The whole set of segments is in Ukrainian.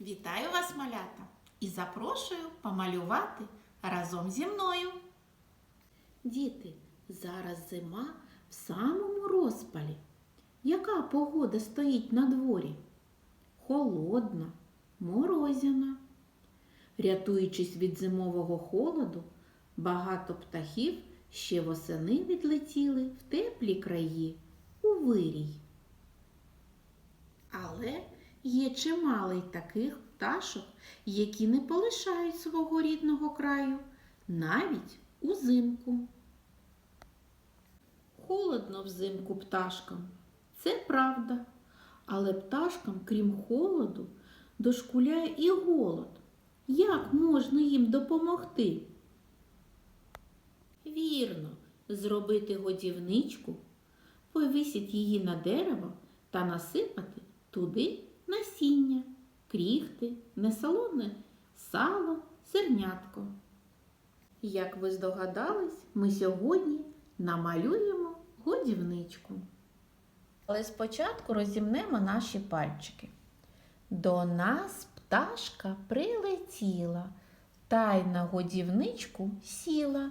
Вітаю вас, малята, і запрошую помалювати разом зі мною. Діти, зараз зима в самому розпалі. Яка погода стоїть на дворі? Холодна, морозяна. Рятуючись від зимового холоду, багато птахів ще восени відлетіли в теплі краї у вирій. Але є чимало й таких пташок, які не полишають свого рідного краю навіть узимку. Холодно взимку пташкам, це правда. Але пташкам, крім холоду, дошкуляє і голод. Як можна їм допомогти? Вірно, зробити годівничку, повісити її на дерево та насипати туди насіння, кріхти, несолоне сало, зернятко. Як ви здогадались, ми сьогодні намалюємо годівничку. Але спочатку розімнемо наші пальчики. До нас пташка прилетіла, та й на годівничку сіла,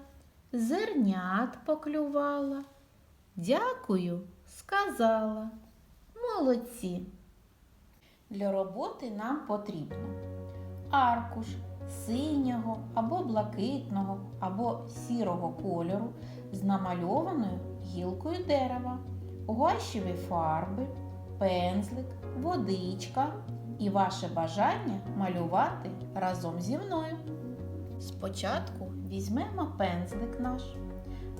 зернят поклювала. Дякую, сказала. Молодці. Для роботи нам потрібно аркуш синього або блакитного, або сірого кольору з намальованою гілкою дерева, гуашеві фарби, пензлик, водичка і ваше бажання малювати разом зі мною. Спочатку візьмемо пензлик наш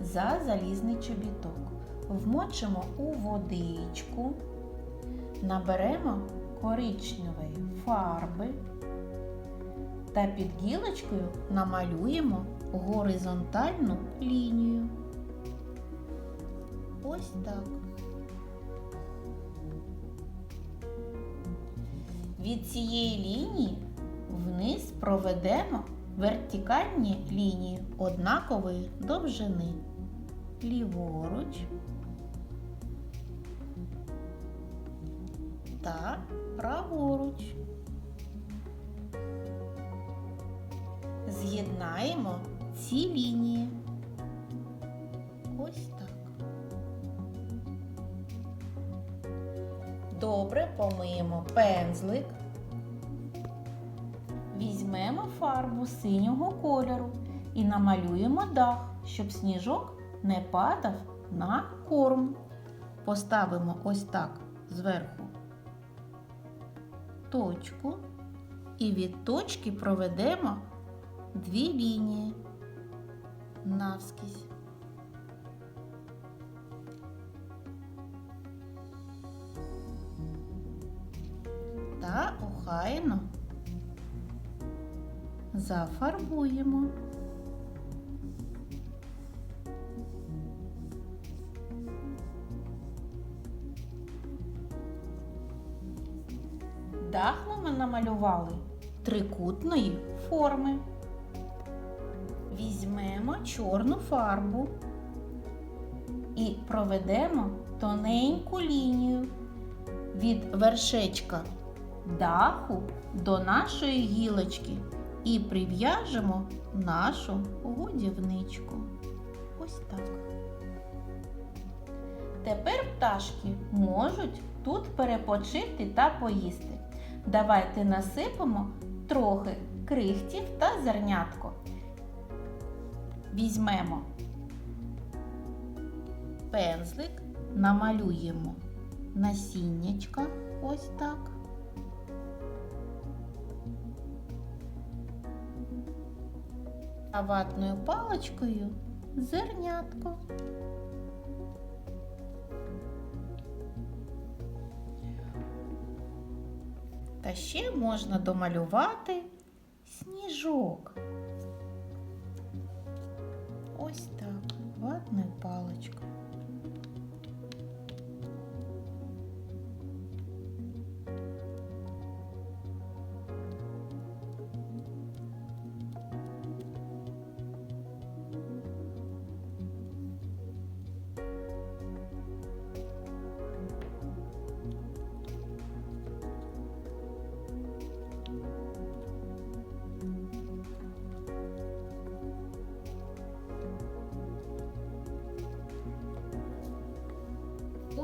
за залізний чобіток, вмочимо у водичку, наберемо коричневої фарби та під гілочкою намалюємо горизонтальну лінію. Ось так. Від цієї лінії вниз проведемо вертикальні лінії однакової довжини. Ліворуч та праворуч. З'єднаємо ці лінії. Ось так. Добре помиємо пензлик. Візьмемо фарбу синього кольору і намалюємо дах, щоб сніжок не падав на корм. Поставимо ось так зверху точку і від точки проведемо дві лінії навскізь. Та охайно зафарбуємо. Дах ми намалювали трикутної форми. Візьмемо чорну фарбу і проведемо тоненьку лінію від вершечка даху до нашої гілочки і прив'яжемо нашу годівничку. Ось так. Тепер пташки можуть тут перепочити та поїсти. Давайте насипемо трохи крихтів та зернятко. Візьмемо пензлик, намалюємо насіннячка ось так. А ватною паличкою зернятко. Та ще можна домалювати сніжок.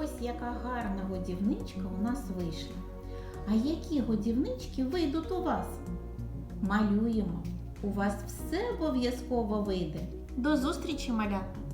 Ось яка гарна годівничка у нас вийшла. А які годівнички вийдуть у вас? Малюємо. У вас все обов'язково вийде. До зустрічі, малята!